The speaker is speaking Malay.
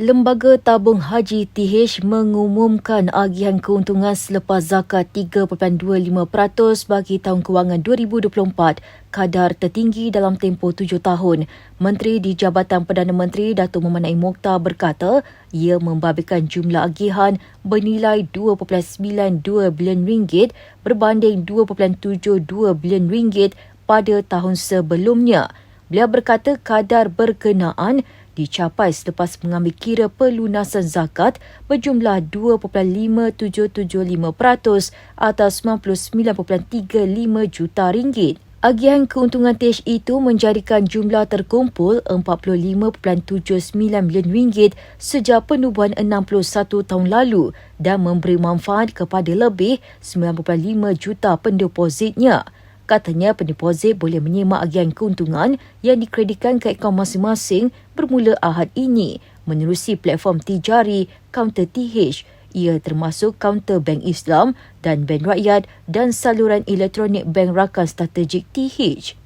Lembaga Tabung Haji TH mengumumkan agihan keuntungan selepas zakat 3.25% bagi tahun kewangan 2024, kadar tertinggi dalam tempoh tujuh tahun. Menteri di Jabatan Perdana Menteri Datuk Memanai Mokhtar berkata ia membabitkan jumlah agihan bernilai 2.92 bilion ringgit berbanding 2.72 bilion ringgit pada tahun sebelumnya. Beliau berkata kadar berkenaan dicapai selepas mengambil kira pelunasan zakat berjumlah 2.5775% atas 99.35 juta ringgit. Agihan keuntungan TH itu menjadikan jumlah terkumpul 45.79 bilion ringgit sejak penubuhan 61 tahun lalu dan memberi manfaat kepada lebih 9.5 juta pendepositnya. Katanya pendeposit boleh menyemak agian keuntungan yang dikreditkan ke akaun masing-masing bermula Ahad ini menerusi platform tijari Counter TH. Ia termasuk kaunter Bank Islam dan Bank Rakyat dan saluran elektronik Bank Rakan Strategik TH.